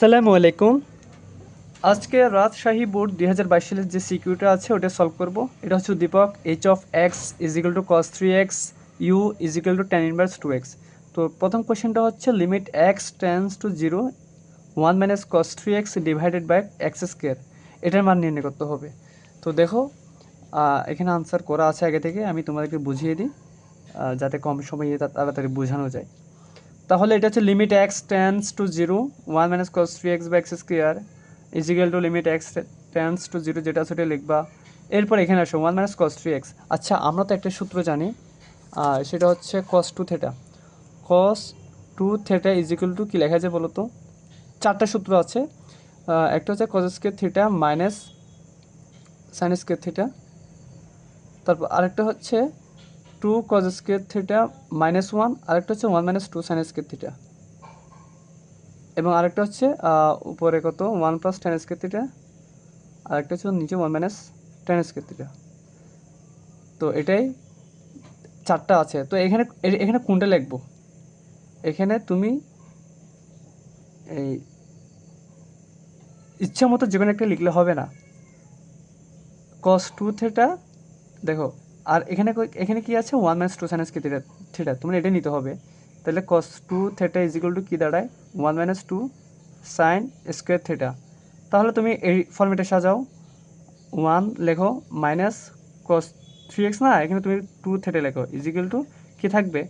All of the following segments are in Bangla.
আসসালামু আলাইকুম। আজকে রাজশাহী বোর্ড দুই হাজার বাইশ সালের যে সিকিউরিটি আছে, ওটা সলভ করব। এটা হচ্ছে Dipak h of x is equal to cos three x u is equal to tan inverse two x তো প্রথম কোয়েশ্চেনটা হচ্ছে limit x tends to zero one minus cos three x divided by x square এটার মান নির্ণয় করতে হবে। তো দেখো এখানে আনসার করা আছে আগে থেকে, আমি তোমাদেরকে বুঝিয়ে দিই যাতে কম সময়ে তাড়াতাড়ি বোঝানো যায়। তাহলে এটা হচ্ছে limit x tends to zero one minus cos three x বা x square is equal to limit x tends to zero যেটা সেটা লিখবা। এরপর এখানে আসো one minus cos three x আচ্ছা আমরা তো একটা সূত্র জানি সেটা হচ্ছে cos two theta cos two theta is equal to কী লেখা যায় বলো তো? চারটা সূত্র আছে। একটা হচ্ছে cos square theta minus sine square theta তারপর আরেকটা হচ্ছে two cos square theta minus one আরেকটা হচ্ছে one minus two sine square theta এবং আরেকটা হচ্ছে উপরে কত? One plus tan square theta আরেকটা হচ্ছে নিচে one minus tan square theta তো এটাই চারটা আছে। তো এখানে এখানে কোনটা লিখব? এখানে তুমি এই ইচ্ছা মতো যে কোনো একটা লিখলে হবে না। কস টু থেটা দেখো আর এখানে এখানে কি আছে? ওয়ান মাইনাস টু সাইনাস কি থিটা থিটা তোমার এটা নিতে হবে। তাহলে cos two theta is equal to কী দাঁড়ায়? One minus two sine square theta তাহলে তুমি এই ফর্মেটে সাজাও। ওয়ান লেখো মাইনাস কস থ্রি এক্স না, এখানে তুমি টু থেটা লেখো। ইজ ইকুয়াল টু কী থাকবে?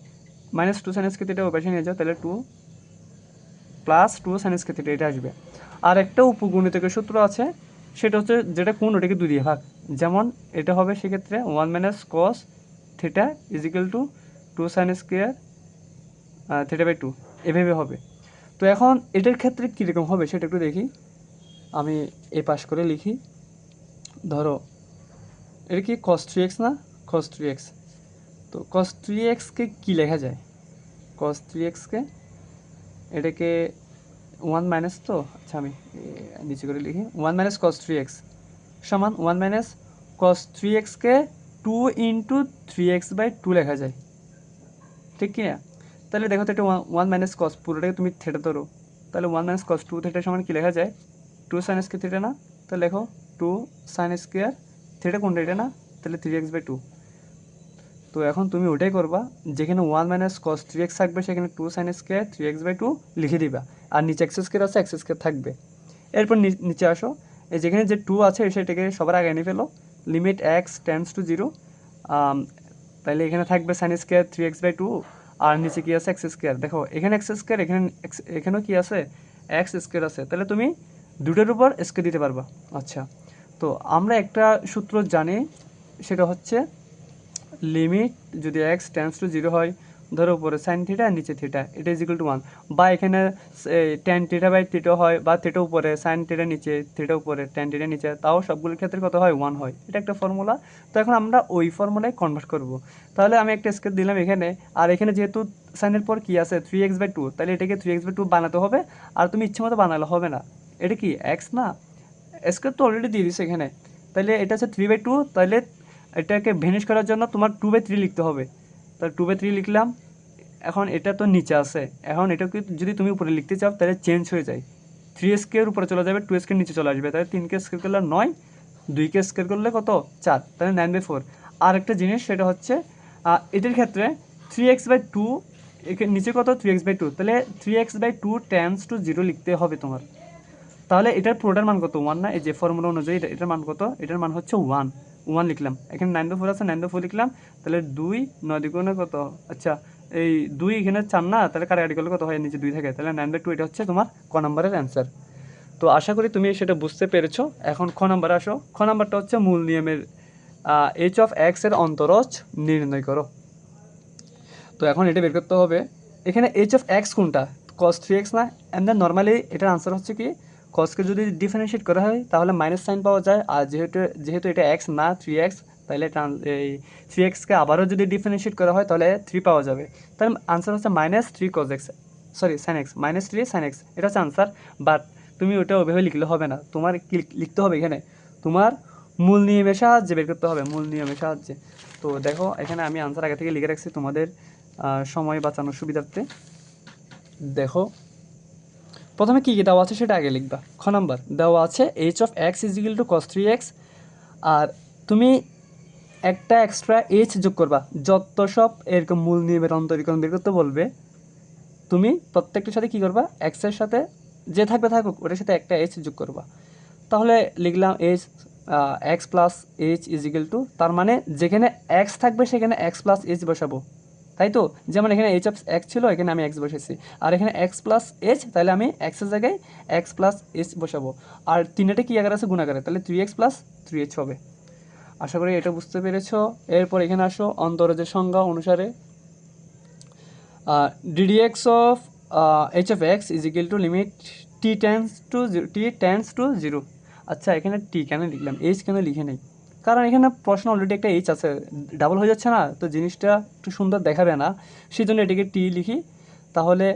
মাইনাস টু সাইনাস কে থিটা ওপাশে নিয়ে যাও। তাহলে টু প্লাস টু সাইনাস কে থিটা এটা আসবে। আর একটা উপগুণিতকের সূত্র আছে, সেটা হচ্ছে যেটা কোন ওটাকে দুই দিয়ে ভাগ। যেমন এটা হবে সেক্ষেত্রে one minus cos theta is equal to two sine square theta by two এভাবে হবে। তো এখন এটার ক্ষেত্রে কীরকম হবে সেটা একটু দেখি। আমি এ পাশ করে লিখি। ধরো, এটা কি কস থ্রি এক্স না? কস থ্রি এক্স তো কস থ্রি এক্সকে কী লেখা যায়? কস থ্রি এক্সকে এটাকে ওয়ান মাইনাস তো? আচ্ছা আমি নিচে করে লিখি। One minus cos three x সমান ওয়ান মাইনাস কস থ্রি এক্সকে two into three x by two লেখা যায়। ঠিক কি না? তাহলে দেখো তো এটা ওয়ান মাইনাস কস পুরোটাকে তুমি থেটা ধরো। তাহলে one minus cos two theta সমান কি লেখা যায়? টু সাইন স্কে থেটা না? তাহলে লেখো টু সাইন স্কোয়ার থেটা কোনটা এটা না? তাহলে থ্রি এক্স বাই টু তো এখন তুমি ওটাই করবা, যেখানে one minus cos three x থাকবে, সেখানে two sine square three x by two লিখে দিবা। আর নিচে এক্স স্কোয়ার আছে এক্স স্কোয়ার থাকবে। এরপর নিচে আসো। এই যেখানে যে টু আছে, সেটাকে সবার আগে এনে ফেলো। Limit x tends to zero তাহলে এখানে থাকবে sine square three x by two আর নিচে কি আছে? এক্স স্কোয়ার দেখো, এখানে এক্স স্কোয়ার এখানে এখানেও কি আছে? এক্স স্কোয়ার আছে। তাহলে তুমি দুটোর উপর স্কোয়ার দিতে পারবা। আচ্ছা তো আমরা একটা সূত্র জানি, সেটা হচ্ছে লিমিট যদি এক্স টেন্স টু জিরো হয় ধরো উপরে সাইন থিটা নিচে থিটা এটা ইজ টু ওয়ান বা এখানে টেন থিটা বাই থিটা হয়, বা থিটা উপরে সাইন থিটা নিচে থিটা উপরে টেন থিটা নিচে, তাও সবগুলোর ক্ষেত্রে কত হয়? ওয়ান হয়। এটা একটা ফর্মুলা তো এখন আমরা ওই ফর্মুলায় কনভার্ট করব। তাহলে আমি একটা স্কেল দিলাম এখানে। আর এখানে যেহেতু সাইনের পর কী আছে? থ্রি এক্স বাই টু তাহলে এটাকে থ্রি এক্স বাই টু বানাতে হবে। আর তুমি ইচ্ছে মতো বানালে হবে না। এটা কি এক্স না? স্কোয়ার তো অলরেডি দিয়ে দিছে এখানে। তাহলে এটা হচ্ছে থ্রি বাই টু তাহলে এটাকে ভেনিশ করার জন্য তোমার টু বাই থ্রি লিখতে হবে। তাহলে টু বাই থ্রি লিখলাম। এখন এটা তো নিচে আসে এখন এটাকে যদি তুমি উপরে লিখতে চাও, তাহলে চেঞ্জ হয়ে যায়। থ্রি স্কের উপরে চলে যাবে টু স্কের নিচে চলে আসবে। তাহলে তিনকে স্কের করলে নয় দুইকে স্কের করলে কত? চার। তাহলে নাইন বাই ফোর আর একটা জিনিস, সেটা হচ্ছে এটির ক্ষেত্রে থ্রি এক্স বাই টু নিচে কত? থ্রি এক্স বাই টু তাহলে three x by two tends to zero লিখতে হবে তোমার। তাহলে এটার পুরোটার মান কত? ওয়ান না? এই যে ফর্মুলা অনুযায়ী এটার মান কত? এটার মান হচ্ছে ওয়ান ওয়ান লিখলাম। এখানে নাইন দো ফোর আছে নাইন দো ফোর লিখলাম। তাহলে দুই, নয় দ্বিগুণে কত? আচ্ছা এই দুই এখানে চার না, তাহলে কাটাকাটি করলে কত হয়? নিচে দুই থাকে। তাহলে নাইন বাই টু এটা হচ্ছে তোমার ক নম্বরের অ্যান্সার তো আশা করি তুমি সেটা বুঝতে পেরেছ। এখন খ নাম্বার আসো। খ নাম্বারটা হচ্ছে মূল নিয়মের এইচ অফ এক্সের অন্তরজ নির্ণয় করো। তো এখন এটা বের করতে হবে। এখানে এইচ অফ এক্স কোনটা? কস থ্রি এক্স না? অ্যান্ড দেন নর্মালি এটার আনসার হচ্ছে কি? কসকে যদি ডিফারেন্সিয়েট করা হয়, তাহলে মাইনাস সাইন পাওয়া যায়। আর যেহেতু যেহেতু এটা এক্স না থ্রি এক্স তাহলে এই থ্রি এক্সকে আবারও যদি ডিফারেন্সিয়েট করা হয়, তাহলে থ্রি পাওয়া যাবে। তাহলে আনসার হচ্ছে minus three cos x sorry sine x minus three sine x এটা হচ্ছে আনসার বাট তুমি ওটা ওইভাবে লিখলে হবে না। তোমার কি লিখতে হবে এখানে? তোমার মূল নিয়মের সাহায্যে বের করতে হবে, মূল নিয়মের সাহায্যে। তো দেখো, এখানে আমি আনসার আগে থেকে লিখে রাখছি তোমাদের সময় বাঁচানোর সুবিধার্থে। দেখো প্রথমে কী কী দেওয়া আছে সেটা আগে লিখবা। খ নাম্বার, দেওয়া আছে h of x is equal to cos three x আর তুমি একটা এক্সট্রা এইচ যোগ করবা। যত সব এরকম মূল নিয়মের অন্তরীকরণ বের করতে বলবে, তুমি প্রত্যেকটার সাথে কী করবা? এক্সের সাথে যে থাকবে থাকুক, ওটার সাথে একটা এইচ যোগ করবা। তাহলে লিখলাম h x plus h is equal to তার মানে যেখানে এক্স থাকবে সেখানে এক্স প্লাস এইচ বসাবো। তাই তো? যেমন এখানে এইচ অফ এক্স ছিল, এখানে আমি এক্স বসেছি। আর এখানে এক্স প্লাস এইচ তাহলে আমি এক্সের জায়গায় এক্স প্লাস এইচ বসাবো। আর তিনটে কী আকার আছে? গুণাকারে। তাহলে three x plus three h হবে। আশা করি এটা বুঝতে পেরেছ। এরপর এখানে আসো, অন্তরজের সংজ্ঞা অনুসারে। D d x of h of x is equal to limit t tends to zero t tends to zero আচ্ছা এখানে টি কেন লিখলাম? এইচ কেন লিখে নেই? কারণ এখানে প্রশ্ন অলরেডি একটা এইচ আছে ডাবল হয়ে যাচ্ছে না, তো জিনিসটা একটু সুন্দর দেখাবে না। সেই জন্য এটিকে টি লিখি। তাহলে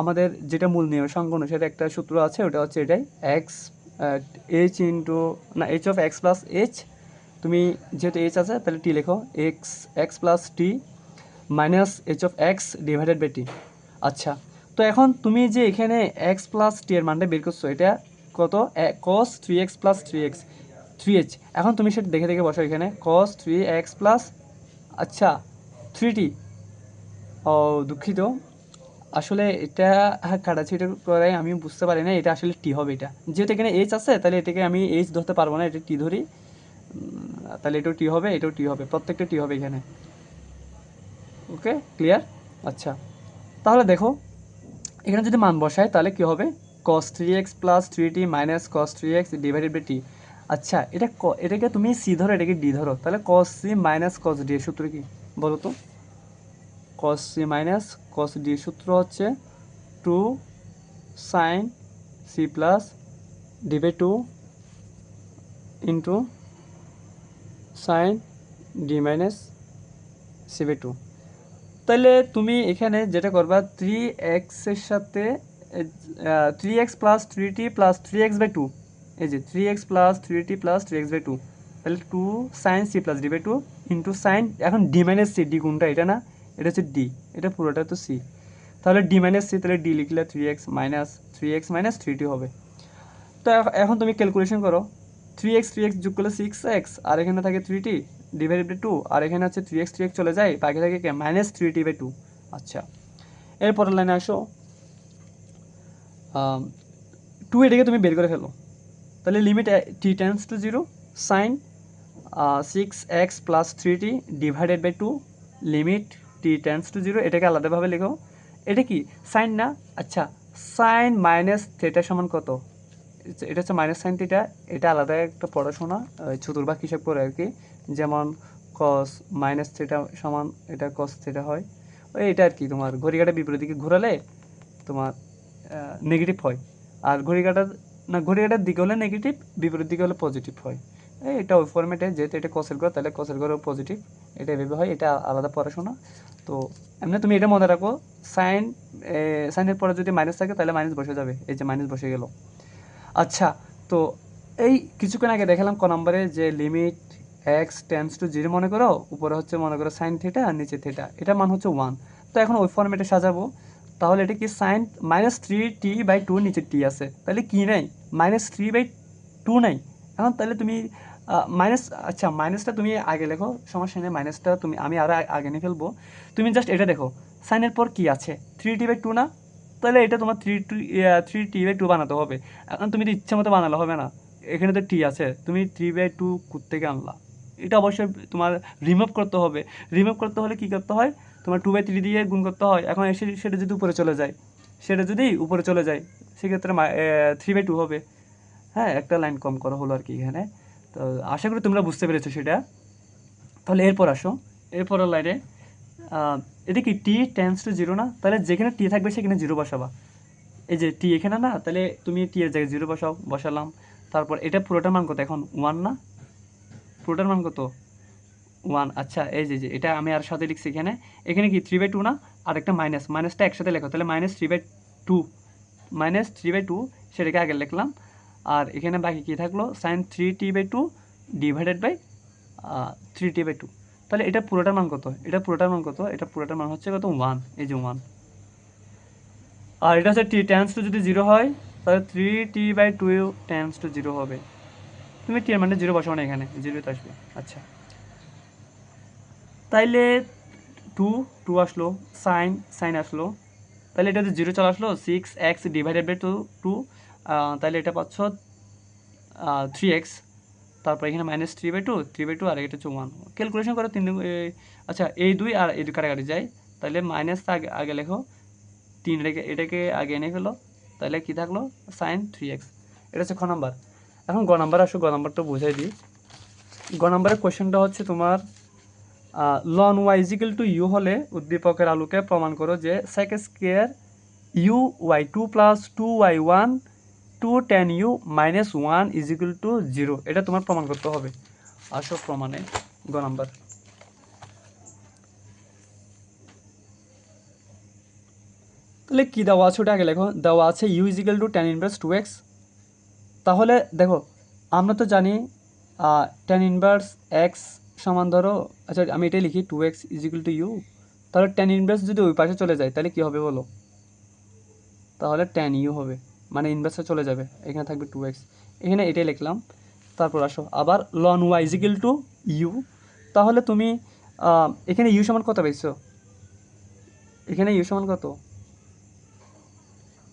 আমাদের যেটা মূল নিয়ম সংখ্যা অনুসারে একটা সূত্র আছে, ওটা হচ্ছে এটাই এক্স এইচ ইন্টু না h of x plus h তুমি যেহেতু এইচ আছে, তাহলে টি লেখো x x plus t minus h of x divided by t আচ্ছা তো এখন তুমি যে এখানে এক্স প্লাস টি এর মানটা বের করছ, এটা কত? Cos three x plus three x three h এখন তুমি সেটা দেখে দেখে বসো এখানে। কস থ্রি এক্স প্লাস আচ্ছা থ্রি টি ও, দুঃখিত। আসলে এটা কাটাছিটা করে আমি বুঝতে পারি না এটা আসলে টি হবে এটা। যেহেতু এখানে এইচ আছে, তাহলে এটাকে আমি এইচ ধরতে পারব না, এটা টি ধরি। তাহলে এটাও টি হবে, এটাও টি হবে, প্রত্যেকটা টি হবে এখানে। ওকে ক্লিয়ার আচ্ছা তাহলে দেখো, এখানে যদি মান বসায় তাহলে কি হবে? cos three x plus three t minus cos three x divided by t আচ্ছা এটা ক- এটাকে তুমি সি ধরো, এটাকে ডি ধরো। তাহলে cos c minus cos d এর সূত্র কি? বলো তো। cos c minus cos d সূত্র হচ্ছে two sine c plus d by two into sine d minus c by two তাহলে তুমি এখানে যেটা করবা থ্রি এক্সের সাথে three x plus three t plus three x by two এই যে three x plus three t plus three x by two তাহলে two sine c plus d by two into sine এখন ডি মাইনাস সি ডি কোনটা? এটা না? এটা হচ্ছে ডি এটা পুরোটা তো সি তাহলে ডি মাইনাস সি তাহলে ডি লিখলে three x minus three x minus three t হবে। তো এখ- এখন তুমি ক্যালকুলেশন করো থ্রি এক্স থ্রি এক্স যোগ করলে সিক্স এক্স আর এখানে থাকে three t divided by two আর এখানে হচ্ছে থ্রি এক্স থ্রি এক্স চলে যায়, বাকি থাকে minus three t by two আচ্ছা এরপরের লাইনে আসো। টু এটাকে তুমি বের করে ফেলো। তাহলে limit t tends to zero sine six x plus three t divided by two limit t tends to zero এটাকে আলাদাভাবে লেখো। এটা কি? সাইন না? আচ্ছা সাইন মাইনাস থেটা সমান কত? এটা- হচ্ছে মাইনাস সাইন থিটা এটা আলাদা একটা পড়াশোনা চতুর্ভাগ হিসাব করে আর কি। যেমন কস মাইনাস থিটা সমান, এটা কস থিটা হয়। ওই এটা আর কি, তোমার ঘড়িকাটা বিপরীত দিকে ঘোরালে তোমার নেগেটিভ হয়। আর ঘড়িকাটার না ঘড়িকাটার দিকে হলে নেগেটিভ বিপরীত দিকে হলে পজিটিভ হয়। এই এটা ওই ফর্মেটে যেহেতু এটা কসের ঘর, তাহলে কসের ঘরেও পজিটিভ এটা এভাবে হয়, এটা আলাদা পড়াশোনা। তো এমনি তুমি এটা মনে রাখো সাইন সাইনের পরে যদি মাইনাস থাকে, তাহলে মাইনাস বসে যাবে, এই যে মাইনাস বসে গেল। আচ্ছা তো এই কিছুক্ষণ আগে দেখালাম ক নম্বরে যে limit x tends to zero মনে করো, উপরে হচ্ছে মনে করো সাইন থিটা আর নিচে থিটা এটা মান হচ্ছে ওয়ান তো এখন ওই ফর্মেটে সাজাবো, তাহলে এটা কি sine minus three t by two নিচে টি আছে, তাহলে কি নাই? মাইনাস থ্রি বাই টু নাই এখন তাহলে তুমি মাইনাস আচ্ছা মাইনাসটা তুমি আগে লেখো, সমস্যা নেই মাইনাসটা তুমি, আমি আরও আগে নিয়ে ফেলব। তুমি জাস্ট এটা দেখো সাইনের পর কি আছে? থ্রি টি বাই টু না? তাহলে এটা তোমার three two three t by two বানাতে হবে। এখন তুমি তো ইচ্ছে মতো বানালে হবে না। এখানে তো টি আছে, তুমি থ্রি বাই টু থেকে আনলা? এটা অবশ্যই তোমার রিমুভ করতে হবে। রিমুভ করতে হলে কি করতে হয়? তোমার টু বাই থ্রি দিয়ে গুণ করতে হয়। এখন এসে সেটা যদি উপরে চলে যায়, সেটা যদি উপরে চলে যায় সেক্ষেত্রে থ্রি বাই টু হবে। হ্যাঁ একটা লাইন কম করা হলো আর কি এখানে। তো আশা করি তোমরা বুঝতে পেরেছ সেটা। তাহলে এরপর আসো। এরপরের লাইনে এটা কি টি টেন্স টু জিরো না? তাহলে যেখানে টি থাকবে সেখানে জিরো বসাবা। এই যে টি এখানে না, তাহলে তুমি টি এর জায়গায় জিরো বসাও, বসালাম। তারপর এটা পুরোটার মান কত? এখন ওয়ান না? পুরোটার মান কত? ওয়ান আচ্ছা এই যে এটা আমি আর সাথে লিখছি এখানে। এখানে কি থ্রি বাই টু না? আর একটা মাইনাস মাইনাসটা একসাথে লেখো। তাহলে minus three by two minus three by two সেটাকে আগে লিখলাম। আর এখানে বাকি কী থাকল? Sine three t by two divided by three t by two তাহলে এটা পুরোটার মান কত? এটা পুরোটার মান কত? এটা পুরোটার মান হচ্ছে কত? ওয়ান এই যে ওয়ান আর এটা হচ্ছে টি টেন্স টু যদি জিরো হয়, তাহলে three t by two tends to zero হবে। তুমি টি মানে জিরো বসাও না এখানে জিরোতে আসবে। আচ্ছা। তাইলে টু টু আসলো সাইন সাইন আসলো। তাহলে এটা যদি জিরো চলে আসলো six x divided by two two তাহলে এটা পাচ্ছ থ্রি এক্স তারপর এখানে minus three by two three by two আর এটা হচ্ছে ওয়ান ক্যালকুলেশন করো, তিন আচ্ছা এই দুই আর এই দুই কাটাকাটি যায়, তাহলে মাইনাস আগে আগে লেখো, তিন রেখে, এটাকে আগে এনে ফেলো, তাহলে কী থাকল সাইন থ্রি এক্স এটা হচ্ছে খ নাম্বার এখন গ নাম্বার আসো, গ নাম্বারটা বুঝাই দিই। গ নাম্বারের কোয়েশ্চেনটা হচ্ছে তোমার ln y is equal to u হলে উদ্দীপকের আলোকে প্রমাণ করো যে sec square u y two plus two y one two tan u minus one is equal to zero এটা তোমার প্রমাণ করতে হবে। আসো প্রমাণে গ নাম্বার। তাহলে কী দেওয়া আছে ওটা আগে লেখো। দেওয়া আছে u is equal to tan inverse two x তাহলে দেখো, আমরা তো জানি টেন ইনভার্স এক্স সমান ধরো আচ্ছা আমি এটাই লিখি two x is equal to u তাহলে টেন ইনভার্স যদি ওই পাশে চলে যায়, তাহলে কী হবে বলো? তাহলে টেন ইউ হবে মানে ইনভার্সে চলে যাবে, এখানে থাকবে টু এক্স এখানে এটাই লিখলাম, তারপর আসো, আবার ln y is equal to u তাহলে তুমি এখানে ইউ সমান কত পেয়েছ? এখানে ইউ সমান কত?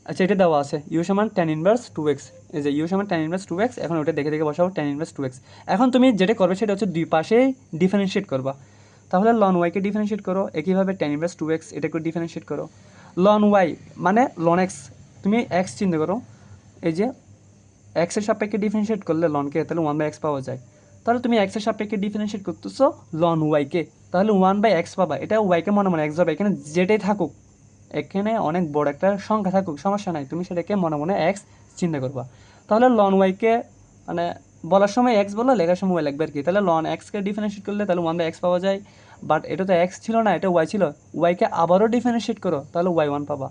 আচ্ছা এটা দেওয়া আছে ইউ সমান টেন ইনভার্স টু এক্স যে ইউ সমান টেন ইনভার্স টু এক্স এখন ওটা দেখে দেখে বসাও টেন ইনভার্স টু এক্স এখন তুমি যেটা করবে সেটা হচ্ছে দুই পাশে ডিফারেন্সিয়েট করবা। তাহলে লন ওয়াইকে ডিফারেন্সিয়েট করো, একইভাবে টেন ইনভার্স টু এক্স এটাকে ডিফারেন্সিয়েট করো। লন ওয়াই মানে লন এক্স তুমি এক্স চিন্তা করো। এই যে এক্সের সাপেক্ষে ডিফারেন্সিয়েট করলে লনকে তাহলে ওয়ান বাই এক্স পাওয়া যায়। তাহলে তুমি এক্সের সাপেক্ষে ডিফারেন্সিয়েট করতেছো লন ওয়াইকে তাহলে ওয়ান বাই এক্স পাবা। এটা ওয়াইকে মনে মনে এক্স হবে। এখানে যেটাই থাকুক। এখানে অনেক বড় একটা সংখ্যা থাকুক, সমস্যা নাই। তুমি সেটাকে মনে মনে এক্স চিন্তা করবা। তাহলে লন ওয়াইকে মানে বলার সময় এক্স বলো লেখার সময় ওয়াই লাগবে আর কি। তাহলে লন এক্সকে ডিফারেন্সিয়েট করলে তাহলে ওয়ান বাই এক্স পাওয়া যায়। বাট এটা তো এক্স ছিল না, এটা ওয়াই ছিল। ওয়াইকে আবারও ডিফারেন্সিয়েট করো, তাহলে ওয়াই ওয়ান পাবা।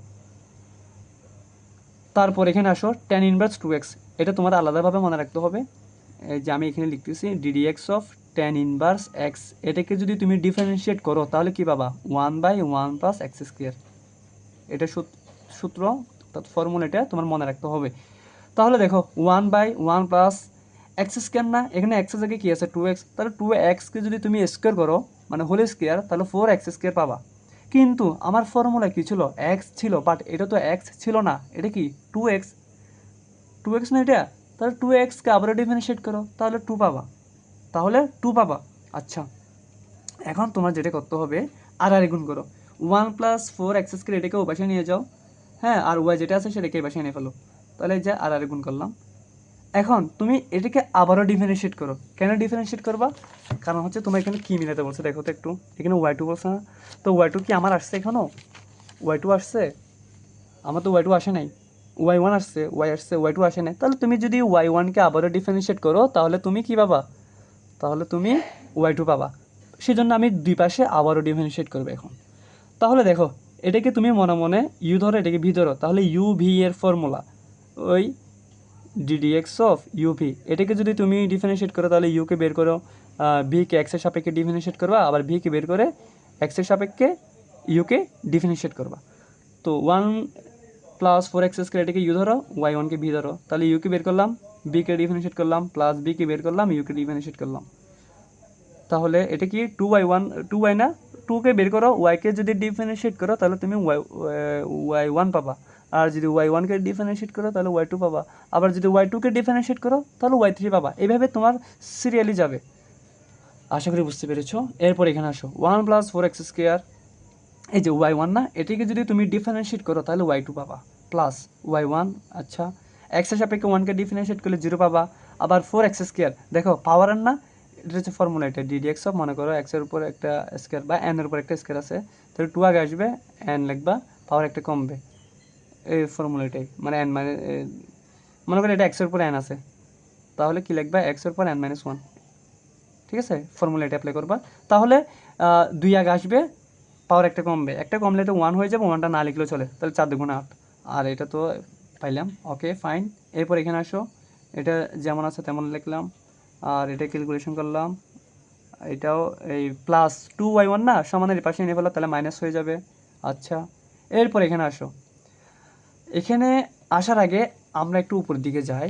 তারপর এখানে আসো টেন ইনভার্স টু এক্স এটা তোমার আলাদাভাবে মনে রাখতে হবে। যে আমি এখানে লিখতেছি d d x of tan inverse x এটাকে যদি তুমি ডিফারেন্সিয়েট করো, তাহলে কি পাবা? One by one plus x square এটা সূত- সূত্র ফর্মুলাটা তোমার মনে রাখতে হবে। তাহলে দেখো one by one plus x square না, এখানে এক্সের জায়গায় কী আছে? টু এক্স তাহলে টু এক্সকে যদি তুমি স্কোয়ার করো মানে হোল স্কোয়ার তাহলে ফোর এক্স স্কোয়ার পাবা। কিন্তু আমার ফর্মুলা কী ছিল? এক্স ছিল বাট এটা তো এক্স ছিল না। এটা কি? টু এক্স টু এক্স না এটা? তাহলে টু এক্সকে আবারও ডিফারেন্সিয়েট করো, তাহলে টু পাবা। তাহলে টু পাবা। আচ্ছা এখন তোমার যেটা করতে হবে, আর আর গুণ করো। One plus four x square এটাকে ও পাশে নিয়ে যাও। হ্যাঁ আর ওয়াই যেটা আছে সেটাকে পাশে নিয়ে ফেলো। তাহলে এই যে আর আর গুণ করলাম। এখন তুমি এটাকে আবারও ডিফারেন্সিয়েট করো। কেন ডিফারেন্সিয়েট করবা? কারণ হচ্ছে তোমার এখানে কী মিলাতে বলছে? দেখো তো একটু। এখানে ওয়াই টু বলছে না? তো ওয়াই টু কি আমার আসছে এখনও ওয়াই টু আসছে? আমার তো ওয়াই টু আসে নাই। ওয়াই ওয়ান আসছে ওয়াই আসছে ওয়াই টু আসে নাই। তাহলে তুমি যদি ওয়াই ওয়ানকে আবারও ডিফারেন্সিয়েট করো, তাহলে তুমি কি পাবা? তাহলে তুমি ওয়াই টু পাবা। সেই জন্য আমি দুই পাশে আবারও ডিফারেন্সিয়েট করব এখন। তাহলে দেখো, এটাকে তুমি মনে মনে ইউ ধরো, এটাকে ভি ধরো। তাহলে ইউ ভি এর ফর্মুলা ওই d d x of u v এটাকে যদি তুমি ডিফারেন্সিয়েট করো, তাহলে ইউকে বের করো। ভিকে এক্সের সাপেক্ষে ডিফারেন্সিয়েট করবা, আবার ভিকে বের করে এক্সের সাপেক্ষে ইউকে ডিফারেন্সিয়েট করবা। তো one plus four x square এটাকে ইউ ধরো ওয়াই ওয়ানকে ভি ধরো। তাহলে ইউকে বের করলাম বিকে ডিফারেন্সিয়েট করলাম প্লাস বিকে বের করলাম ইউকে ডিফারেন্সিয়েট করলাম। তাহলে এটা কি two y one two y না? টুকে বের করো ওয়াইকে যদি ডিফারেন্সিয়েট করো, তাহলে তুমি ওয়াই ওয়াই ওয়ান পাবা। আর যদি ওয়াই ওয়ানকে ডিফারেন্সিয়েট করো, তাহলে ওয়াই টু পাবা। আবার যদি ওয়াই টুকে ডিফারেন্সিয়েট করো, তাহলে ওয়াই থ্রি পাবা। এইভাবে তোমার সিরিয়ালি যাবে। আশা করি বুঝতে পেরেছ। এরপর এখানে আসো। One plus four x square এই যে ওয়াই ওয়ান না, এটিকে যদি তুমি ডিফারেন্সিয়েট করো, তাহলে ওয়াই টু পাবা। প্লাস ওয়াই ওয়ান আচ্ছা। এক্স এক্সের সাপেক্ষে ওয়ানকে ডিফারেন্সিয়েট করলে জিরো পাবা। আবার ফোর এক্স স্কোয়ার দেখো পাওয়ারের না, এটা হচ্ছে ফর্মুলা এটা ডিডি এক্স অফ মনে করো এক্সের উপর একটা স্কোয়ার বা এনের উপর একটা স্কোয়ার আছে। তাহলে টু আগে আসবে এন লিখবা পাওয়ার একটা কমবে। এই ফর্মুলাটাই মানে এন মানে মনে করো এটা এক্সের উপর এন আছে। তাহলে কি লিখবা? এক্সের উপর এন মাইনাস ওয়ান ঠিক আছে? ফর্মুলা এটা অ্যাপ্লাই করবা। তাহলে দুই আগে আসবে পাওয়ার একটা কমবে। একটা কমলে তো ওয়ান হয়ে যাবে ওয়ানটা না লিখলেও চলে। তাহলে চার দুগুণ আট। আর এটা তো পাইলাম। ওকে ফাইন এরপর এখানে আসো। এটা যেমন আছে তেমন লিখলাম। আর এটা ক্যালকুলেশন করলাম। এটাও এই প্লাস টু ওয়াই ওয়ান না, সমানের পাশে নিয়ে ফেলো তাহলে মাইনাস হয়ে যাবে। আচ্ছা। এরপর এখানে আসো। এখানে আসার আগে আমরা একটু উপরের দিকে যাই।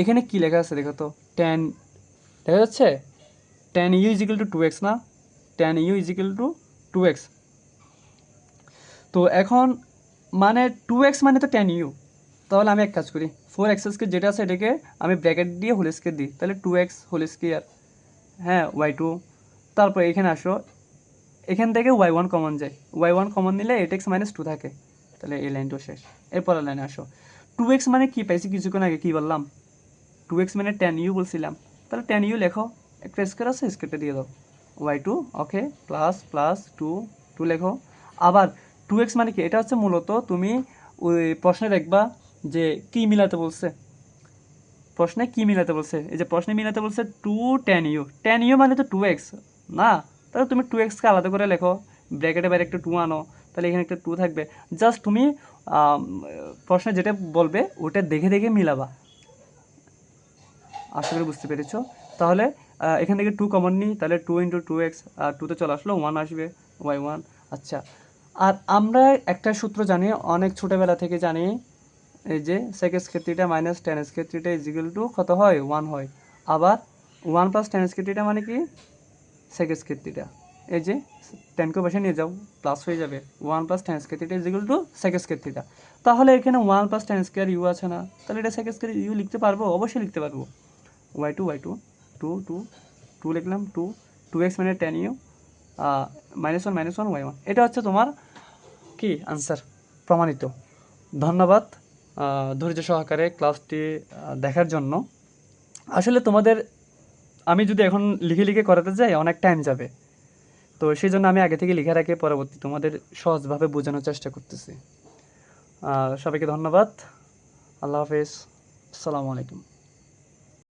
এখানে কি লেখা আছে দেখো তো? টেন দেখা যাচ্ছে? Tan u is equal to two x না? Tan u is equal to two x তো এখন মানে টু এক্স মানে তো টেন ইউ তাহলে আমি এক কাজ করি ফোর এক্স স্কোয়ার যেটা আছে এটাকে আমি ব্র্যাকেট দিয়ে হোল স্কোয়ার দিই। তাহলে টু এক্স হোল স্কোয়ার হ্যাঁ ওয়াই টু তারপর এখানে আসো, এখান থেকে ওয়াই ওয়ান কমন যায়। ওয়াই ওয়ান কমন নিলে এইট এক্স মাইনাস টু থাকে। তাহলে এই লাইনটাও শেষ। এরপরের লাইনে আসো। টু এক্স মানে কি? পাইছি কিছুক্ষণ আগে কী বললাম? টু এক্স মানে টেন ইউ বলছিলাম। তাহলে টেন ইউ লেখো। একটা স্কোয়ার আছে স্কোয়ারটা দিয়ে দাও। Y two okay plus plus two two লেখো। আবার টু এক্স মানে কি? এটা হচ্ছে মূলত তুমি ওই প্রশ্নে দেখবা যে কি মিলাতে বলছে। প্রশ্নে কি মিলাতে বলছে? এই যে প্রশ্নে মিলাতে বলছে two ten u ten u মানে তো টু এক্স না? তাহলে তুমি টু এক্সকে আলাদা করে লেখো। ব্র্যাকেটে বাইরে একটা টু আনো। তাহলে এখানে একটা টু থাকবে। জাস্ট তুমি প্রশ্নে যেটা বলবে, ওটা দেখে দেখে মিলাবা। আশা করি বুঝতে পেরেছ। তাহলে এখান থেকে টু কমন নিই, তাহলে টু ইন্টু টু এক্স আর টুতে চলে আসলো ওয়ান আসবে ওয়াই ওয়ান আচ্ছা। আর আমরা একটা সূত্র জানি, অনেক ছোটোবেলা থেকে জানি, এই যে সেকেন্ড ক্ষেত্রটা মাইনাস টেন ক্ষেত্রটা ইজিক্যাল টু কত হয়? ওয়ান হয়। আবার ওয়ান প্লাস টেন ক্ষেত্রটা মানে কি? সেকেন্ড ক্ষেত্রটা। এই যে টেনকে বসে নিয়ে যাও প্লাস হয়ে যাবে। ওয়ান প্লাস টেন ক্ষেত্রটা ইজিক্যাল টু সেকেন্ড ক্ষেত্রটা তাহলে এখানে one plus ten square u আছে না? তাহলে এটা সেকেন্ড স্কোয়ার ইউ লিখতে পারব? অবশ্যই লিখতে পারব। Y two y two two two two লিখলাম টু টু এক্স মানে ten u minus one minus one y one এটা হচ্ছে তোমার কি আনসার প্রমাণিত। ধন্যবাদ ধৈর্য সহকারে ক্লাসটি দেখার জন্য। আসলে তোমাদের, আমি যদি এখন লিখে লিখে করাতে যাই, অনেক টাইম যাবে। তো সেই জন্য আমি আগে থেকে লিখে রাখি, পরবর্তী তোমাদের সহজভাবে বোঝানোর চেষ্টা করতেছি। সবাইকে ধন্যবাদ। আল্লাহ হাফেজ। আসসালামু আলাইকুম।